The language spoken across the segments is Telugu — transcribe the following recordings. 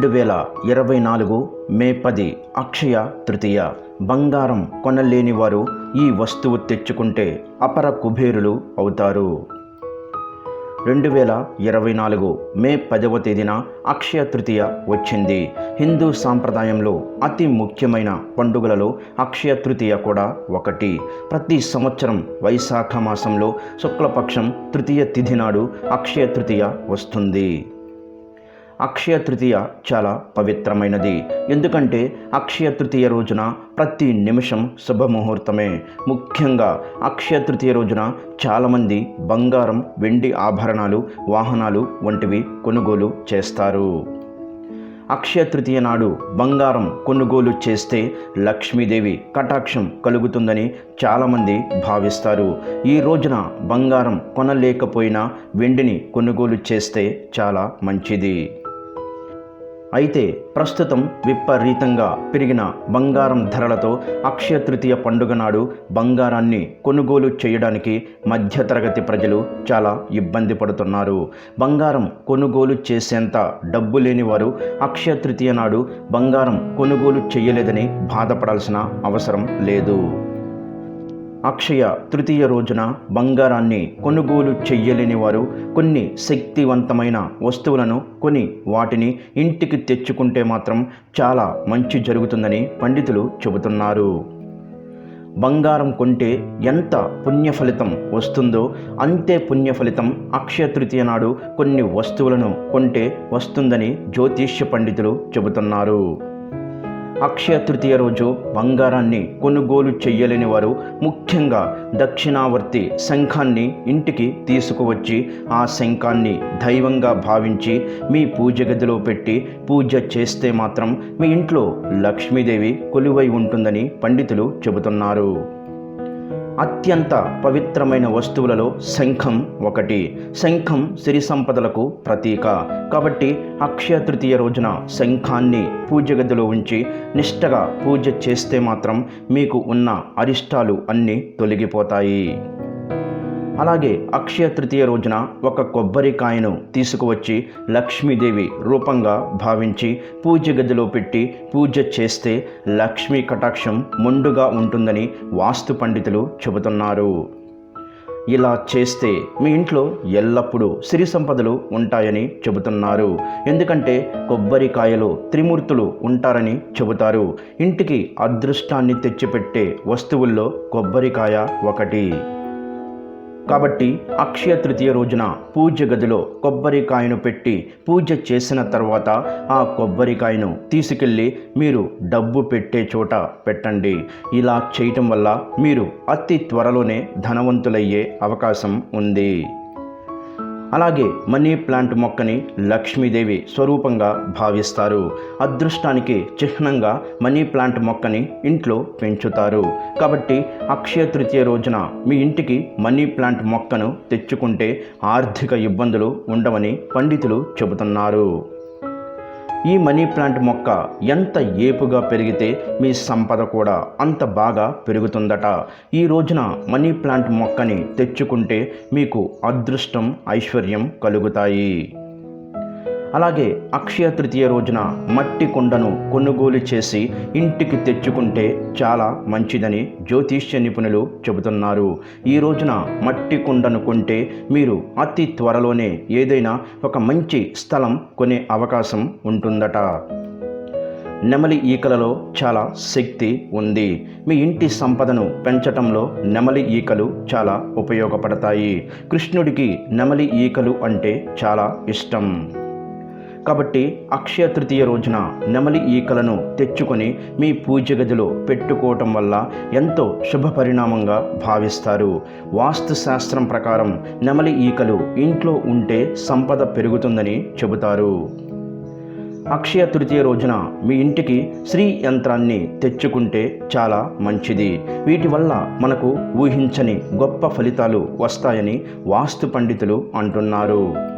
రెండు వేల ఇరవై నాలుగు మే పది అక్షయ తృతీయ. బంగారం కొనలేని వారు ఈ వస్తువు తెచ్చుకుంటే అపర కుబేరులు అవుతారు. రెండు వేల ఇరవై నాలుగు మే పదవ తేదీన అక్షయ తృతీయ వచ్చింది. హిందూ సాంప్రదాయంలో అతి ముఖ్యమైన పండుగలలో అక్షయ తృతీయ కూడా ఒకటి. ప్రతి సంవత్సరం వైశాఖ మాసంలో శుక్లపక్షం తృతీయ తిథి నాడు అక్షయ తృతీయ వస్తుంది. అక్షయ తృతీయ చాలా పవిత్రమైనది. ఎందుకంటే అక్షయ తృతీయ రోజున ప్రతి నిమిషం శుభముహూర్తమే. ముఖ్యంగా అక్షయ తృతీయ రోజున చాలామంది బంగారం వెండి ఆభరణాలు వాహనాలు వంటివి కొనుగోలు చేస్తారు. అక్షయ తృతీయ నాడు బంగారం కొనుగోలు చేస్తే లక్ష్మీదేవి కటాక్షం కలుగుతుందని చాలామంది భావిస్తారు. ఈ రోజున బంగారం కొనలేకపోయినా వెండిని కొనుగోలు చేస్తే చాలా మంచిది. అయితే ప్రస్తుతం విపరీతంగా పెరిగిన బంగారం ధరలతో అక్షయ తృతీయ పండుగ నాడు బంగారాన్ని కొనుగోలు చేయడానికి మధ్యతరగతి ప్రజలు చాలా ఇబ్బంది పడుతున్నారు. బంగారం కొనుగోలు చేసేంత డబ్బు లేని వారు అక్షయ తృతీయ నాడు బంగారం కొనుగోలు చేయలేదని బాధపడాల్సిన అవసరం లేదు. అక్షయ తృతీయ రోజున బంగారాన్ని కొనుగోలు చెయ్యలేని వారు కొన్ని శక్తివంతమైన వస్తువులను కొని వాటిని ఇంటికి తెచ్చుకుంటే మాత్రం చాలా మంచి జరుగుతుందని పండితులు చెబుతున్నారు. బంగారం కొంటే ఎంత పుణ్య ఫలితం వస్తుందో అంతే పుణ్య ఫలితం అక్షయ తృతీయ నాడు కొన్ని వస్తువులను కొంటే వస్తుందని జ్యోతిష్య పండితులు చెబుతున్నారు. అక్షయ తృతీయ రోజు బంగారాన్ని కొనుగోలు చేయలేని వారు ముఖ్యంగా దక్షిణావర్తి శంఖాన్ని ఇంటికి తీసుకువచ్చి ఆ శంఖాన్ని దైవంగా భావించి మీ పూజ గదిలో పెట్టి పూజ చేస్తే మాత్రం మీ ఇంట్లో లక్ష్మీదేవి కొలువై ఉంటుందని పండితులు చెబుతున్నారు. అత్యంత పవిత్రమైన వస్తువులలో శంఖం ఒకటి. శంఖం సిరి సంపదలకు ప్రతీక. కాబట్టి అక్షయ తృతీయ రోజున శంఖాన్ని పూజ గదిలో ఉంచి నిష్టగా పూజ చేస్తే మాత్రం మీకు ఉన్న అరిష్టాలు అన్నీ తొలగిపోతాయి. అలాగే అక్షయ తృతీయ రోజున ఒక కొబ్బరికాయను తీసుకువచ్చి లక్ష్మీదేవి రూపంగా భావించి పూజ గదిలో పెట్టి పూజ చేస్తే లక్ష్మీ కటాక్షం మొండుగా ఉంటుందని వాస్తు పండితులు చెబుతున్నారు. ఇలా చేస్తే మీ ఇంట్లో ఎల్లప్పుడూ సిరి సంపదలు ఉంటాయని చెబుతున్నారు. ఎందుకంటే కొబ్బరికాయలో త్రిమూర్తులు ఉంటారని చెబుతారు. ఇంటికి అదృష్టాన్ని తెచ్చిపెట్టే వస్తువుల్లో కొబ్బరికాయ ఒకటి. కాబట్టి అక్షయ తృతీయ రోజున పూజ గదిలో కొబ్బరికాయను పెట్టి పూజ చేసిన తర్వాత ఆ కొబ్బరికాయను తీసుకెళ్ళి మీరు డబ్బు పెట్టే చోట పెట్టండి. ఇలా చేయటం వల్ల మీరు అతి త్వరలోనే ధనవంతులయ్యే అవకాశం ఉంది. అలాగే మనీ ప్లాంట్ మొక్కని లక్ష్మీదేవి స్వరూపంగా భావిస్తారు. అదృష్టానికి చిహ్నంగా మనీ ప్లాంట్ మొక్కని ఇంట్లో పెంచుతారు. కాబట్టి అక్షయ తృతీయ రోజున మీ ఇంటికి మనీ ప్లాంట్ మొక్కను తెచ్చుకుంటే ఆర్థిక ఇబ్బందులు ఉండవని పండితులు చెబుతున్నారు. ఈ మనీ ప్లాంట్ మొక్క ఎంత ఏపుగా పెరిగితే మీ సంపద కూడా అంత బాగా పెరుగుతుందట. ఈ రోజున మనీ ప్లాంట్ మొక్కని తెచ్చుకుంటే మీకు అదృష్టం ఐశ్వర్యం కలుగుతాయి. అలాగే అక్షయ తృతీయ రోజున మట్టి కుండను కొనుగోలు చేసి ఇంటికి తెచ్చుకుంటే చాలా మంచిదని జ్యోతిష్య నిపుణులు చెబుతున్నారు. ఈ రోజున మట్టి కుండను కొంటే మీరు అతి త్వరలోనే ఏదైనా ఒక మంచి స్థలం కొనే అవకాశం ఉంటుందట. నెమలి ఈకలలో చాలా శక్తి ఉంది. మీ ఇంటి సంపదను పెంచటంలో నెమలి ఈకలు చాలా ఉపయోగపడతాయి. కృష్ణుడికి నెమలి ఈకలు అంటే చాలా ఇష్టం. కాబట్టి అక్షయ తృతీయ రోజున నెమలి ఈకలను తెచ్చుకొని మీ పూజ గదిలో పెట్టుకోవటం వల్ల ఎంతో శుభ పరిణామంగా భావిస్తారు. వాస్తు శాస్త్రం ప్రకారం నెమలి ఈకలు ఇంట్లో ఉంటే సంపద పెరుగుతుందని చెబుతారు. అక్షయ తృతీయ రోజున మీ ఇంటికి శ్రీ యంత్రాన్ని తెచ్చుకుంటే చాలా మంచిది. వీటి వల్ల మనకు ఊహించని గొప్ప ఫలితాలు వస్తాయని వాస్తు పండితులు అంటున్నారు.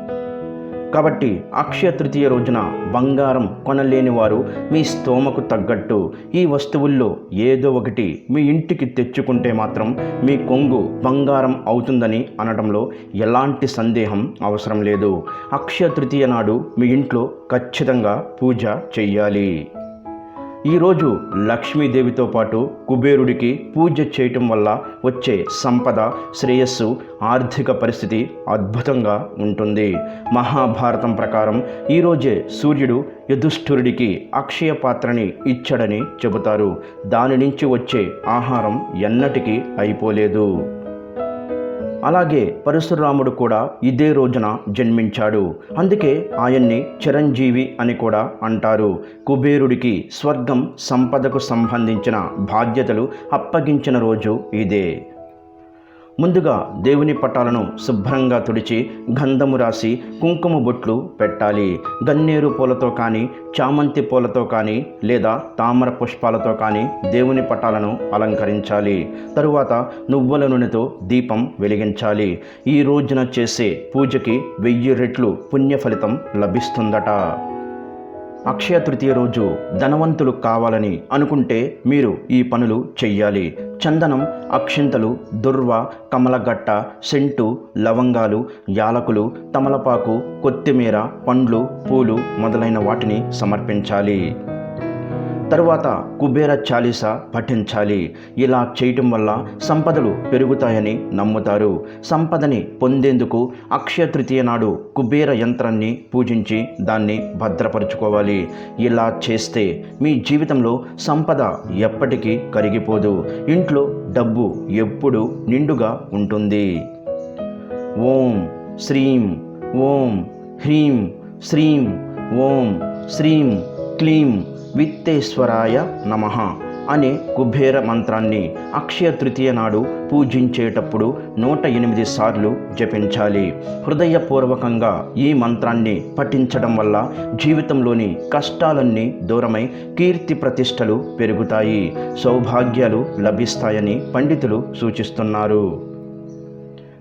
కాబట్టి అక్షయ తృతీయ రోజున బంగారం కొనలేని వారు మీ స్తోమకు తగ్గట్టు ఈ వస్తువుల్లో ఏదో ఒకటి మీ ఇంటికి తెచ్చుకుంటే మాత్రం మీ కొంగు బంగారం అవుతుందని అనడంలో ఎలాంటి సందేహం అవసరం లేదు. అక్షయ తృతీయ నాడు మీ ఇంట్లో ఖచ్చితంగా పూజ చెయ్యాలి. ఈరోజు లక్ష్మీదేవితో పాటు కుబేరుడికి పూజ చేయటం వల్ల వచ్చే సంపద శ్రేయస్సు ఆర్థిక పరిస్థితి అద్భుతంగా ఉంటుంది. మహాభారతం ప్రకారం ఈరోజే సూర్యుడు యుధుష్ఠురుడికి అక్షయ పాత్రని ఇచ్చాడని చెబుతారు. దాని నుంచి వచ్చే ఆహారం ఎన్నటికీ అయిపోలేదు. అలాగే పరశురాముడు కూడా ఇదే రోజున జన్మించాడు. అందుకే ఆయన్ని చిరంజీవి అని కూడా అంటారు. కుబేరుడికి స్వర్గం సంపదకు సంబంధించిన బాధ్యతలు అప్పగించిన రోజు ఇదే. ముందుగా దేవుని పటాలను శుభ్రంగా తుడిచి గంధము రాసి కుంకుమ బొట్లు పెట్టాలి. గన్నేరు పూలతో కానీ చామంతి పూలతో కానీ లేదా తామర పుష్పాలతో కానీ దేవుని పటాలను అలంకరించాలి. తరువాత నువ్వుల నూనెతో దీపం వెలిగించాలి. ఈ రోజున చేసే పూజకి వెయ్యి రెట్లు పుణ్య ఫలితం లభిస్తుందట. అక్షయ తృతీయ రోజు ధనవంతులు కావాలని అనుకుంటే మీరు ఈ పనులు చెయ్యాలి. చందనం అక్షింతలు దుర్వ కమలగట్ట సెంటు లవంగాలు యాలకులు తమలపాకు కొత్తిమీర పండ్లు పూలు మొదలైన వాటిని సమర్పించాలి. తరువాత కుబేర చాలీస పఠించాలి. ఇలా చేయటం వల్ల సంపదలు పెరుగుతాయని నమ్ముతారు. సంపదని పొందేందుకు అక్షయ తృతీయ నాడు కుబేర యంత్రాన్ని పూజించి దాన్ని భద్రపరుచుకోవాలి. ఇలా చేస్తే మీ జీవితంలో సంపద ఎప్పటికీ కరిగిపోదు. ఇంట్లో డబ్బు ఎప్పుడు నిండుగా ఉంటుంది. ఓం శ్రీం ఓం హ్రీం శ్రీం ఓం శ్రీం క్లీం విత్తేశ్వరాయ నమ అనే కుబేర మంత్రాన్ని అక్షయ తృతీయ నాడు పూజించేటప్పుడు నూట ఎనిమిది సార్లు జపించాలి. హృదయపూర్వకంగా ఈ మంత్రాన్ని పఠించడం వల్ల జీవితంలోని కష్టాలన్నీ దూరమై కీర్తి ప్రతిష్టలు పెరుగుతాయి. సౌభాగ్యాలు లభిస్తాయని పండితులు సూచిస్తున్నారు.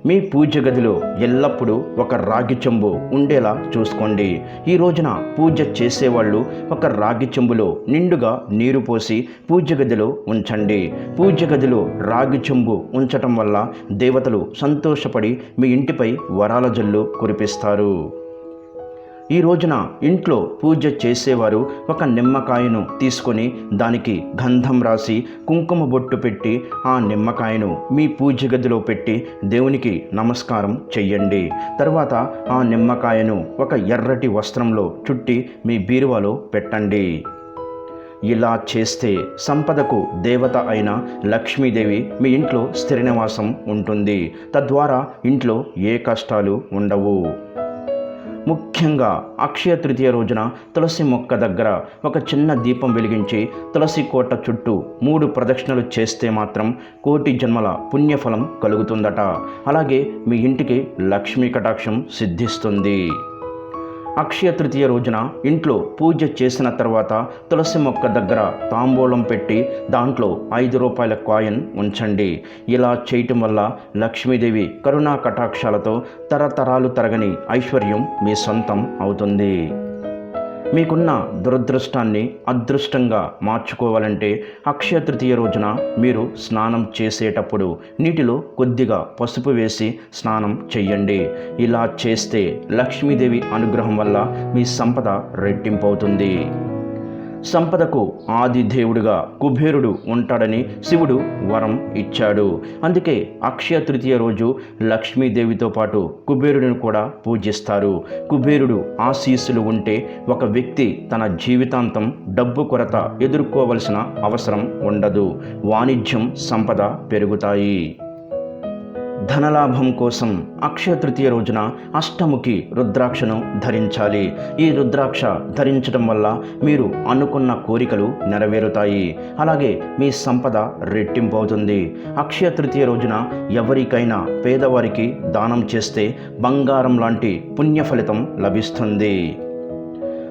మీ పూజ గదిలో ఎల్లప్పుడూ ఒక రాగి చెంబు ఉండేలా చూసుకోండి. ఈ రోజున పూజ చేసేవాళ్ళు ఒక రాగి చెంబులో నిండుగా నీరు పోసి పూజ గదిలో ఉంచండి. పూజ గదిలో రాగి చెంబు ఉంచటం వల్ల దేవతలు సంతోషపడి మీ ఇంటిపై వరాల జల్లు కురిపిస్తారు. ఈ రోజున ఇంట్లో పూజ చేసేవారు ఒక నిమ్మకాయను తీసుకొని దానికి గంధం రాసి కుంకుమ బొట్టు పెట్టి ఆ నిమ్మకాయను మీ పూజ గదిలో పెట్టి దేవునికి నమస్కారం చెయ్యండి. తర్వాత ఆ నిమ్మకాయను ఒక ఎర్రటి వస్త్రంలో చుట్టి మీ బీరువాలో పెట్టండి. ఇలా చేస్తే సంపదకు దేవత అయిన లక్ష్మీదేవి మీ ఇంట్లో స్థిర నివాసం ఉంటుంది. తద్వారా ఇంట్లో ఏ కష్టాలు ఉండవు. ముఖ్యంగా అక్షయ తృతీయ రోజున తులసి మొక్క దగ్గర ఒక చిన్న దీపం వెలిగించి తులసి కోట చుట్టూ మూడు ప్రదక్షిణలు చేస్తే మాత్రం కోటి జన్మల పుణ్యఫలం కలుగుతుందట. అలాగే మీ ఇంటికి లక్ష్మీ కటాక్షం సిద్ధిస్తుంది. అక్షయ తృతీయ రోజున ఇంట్లో పూజ చేసిన తర్వాత తులసి మొక్క దగ్గర తాంబూలం పెట్టి దాంట్లో ఐదు రూపాయల కాయిన్ ఉంచండి. ఇలా చేయటం వల్ల లక్ష్మీదేవి కరుణా కటాక్షాలతో తరతరాలు తరగని ఐశ్వర్యం మీ సొంతం అవుతుంది. మీకున్న దురదృష్టాన్ని అదృష్టంగా మార్చుకోవాలంటే అక్షయ తృతీయ రోజున మీరు స్నానం చేసేటప్పుడు నీటిలో కొద్దిగా పసుపు వేసి స్నానం చెయ్యండి. ఇలా చేస్తే లక్ష్మీదేవి అనుగ్రహం వల్ల మీ సంపద రెట్టింపు అవుతుంది సంపదకు ఆది దేవుడుగా కుబేరుడు ఉంటాడని శివుడు వరం ఇచ్చాడు. అందుకే అక్షయ తృతీయ రోజు లక్ష్మీదేవితో పాటు కుబేరుడిని కూడా పూజిస్తారు. కుబేరుడు ఆశీస్సులు ఉంటే ఒక వ్యక్తి తన జీవితాంతం డబ్బు కొరత ఎదుర్కోవలసిన అవసరం ఉండదు. వాణిజ్యం సంపద పెరుగుతాయి. ధనలాభం కోసం అక్షయ తృతీయ రోజున అష్టముఖి రుద్రాక్షను ధరించాలి. ఈ రుద్రాక్ష ధరించడం వల్ల మీరు అనుకున్న కోరికలు నెరవేరుతాయి. అలాగే మీ సంపద రెట్టింపు అవుతుంది. అక్షయ తృతీయ రోజున ఎవరికైనా పేదవారికి దానం చేస్తే బంగారం లాంటి పుణ్య ఫలితం లభిస్తుంది.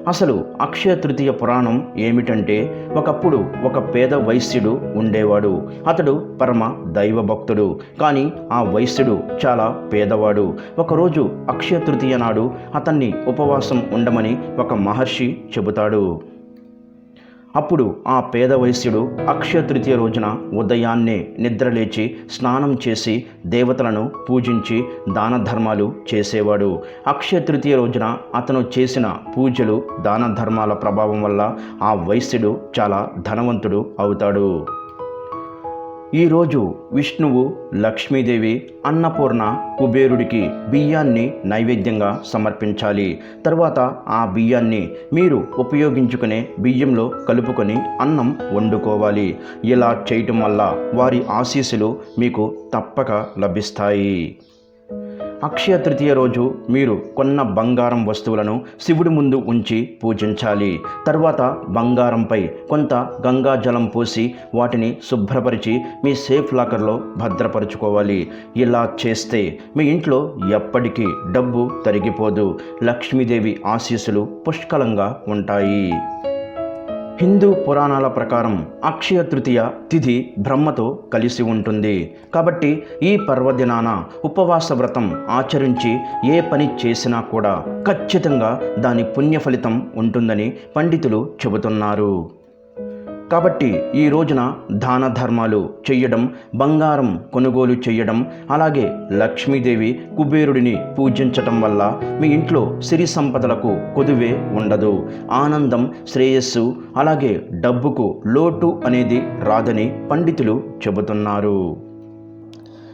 అసలు అక్షయ తృతీయ పురాణం ఏమిటంటే ఒకప్పుడు ఒక పేద వైశ్యుడు ఉండేవాడు. అతడు పరమ దైవ భక్తుడు కానీ ఆ వైశ్యుడు చాలా పేదవాడు. ఒకరోజు అక్షయ తృతీయ నాడు అతన్ని ఉపవాసం ఉండమని ఒక మహర్షి చెబుతాడు. అప్పుడు ఆ పేద వైశ్యుడు అక్షయ తృతీయ రోజున ఉదయాన్నే నిద్రలేచి స్నానం చేసి దేవతలను పూజించి దాన ధర్మాలు చేసేవాడు. అక్షయ తృతీయ రోజున అతను చేసిన పూజలు దాన ధర్మాల ప్రభావం వల్ల ఆ వైశ్యుడు చాలా ధనవంతుడు అవుతాడు. ఈరోజు విష్ణువు లక్ష్మీదేవి అన్నపూర్ణ కుబేరుడికి బియ్యాన్ని నైవేద్యంగా సమర్పించాలి. తర్వాత ఆ బియ్యాన్ని మీరు ఉపయోగించుకునే బియ్యంలో కలుపుకొని అన్నం వండుకోవాలి. ఇలా చేయటం వల్ల వారి ఆశీస్సులు మీకు తప్పక లభిస్తాయి. అక్షయ తృతీయ రోజు మీరు కొన్న బంగారం వస్తువులను శివుడి ముందు ఉంచి పూజించాలి. తర్వాత బంగారంపై కొంత గంగా జలం పోసి వాటిని శుభ్రపరిచి మీ సేఫ్ లాకర్లో భద్రపరుచుకోవాలి. ఇలా చేస్తే మీ ఇంట్లో ఎప్పటికీ డబ్బు తరిగిపోదు. లక్ష్మీదేవి ఆశీస్సులు పుష్కలంగా ఉంటాయి. హిందూ పురాణాల ప్రకారం అక్షయ తృతీయ తిథి బ్రహ్మతో కలిసి ఉంటుంది. కాబట్టి ఈ పర్వదినాన ఉపవాస వ్రతం ఆచరించి ఏ పని చేసినా కూడా ఖచ్చితంగా దాని పుణ్య ఫలితం ఉంటుందని పండితులు చెబుతున్నారు. కాబట్టి ఈ రోజున దాన ధర్మాలు చెయ్యడం బంగారం కొనుగోలు చేయడం అలాగే లక్ష్మీదేవి కుబేరుడిని పూజించటం వల్ల మీ ఇంట్లో సిరి సంపదలకు కొదువే ఉండదు. ఆనందం శ్రేయస్సు అలాగే డబ్బుకు లోటు అనేది రాదని పండితులు చెబుతున్నారు.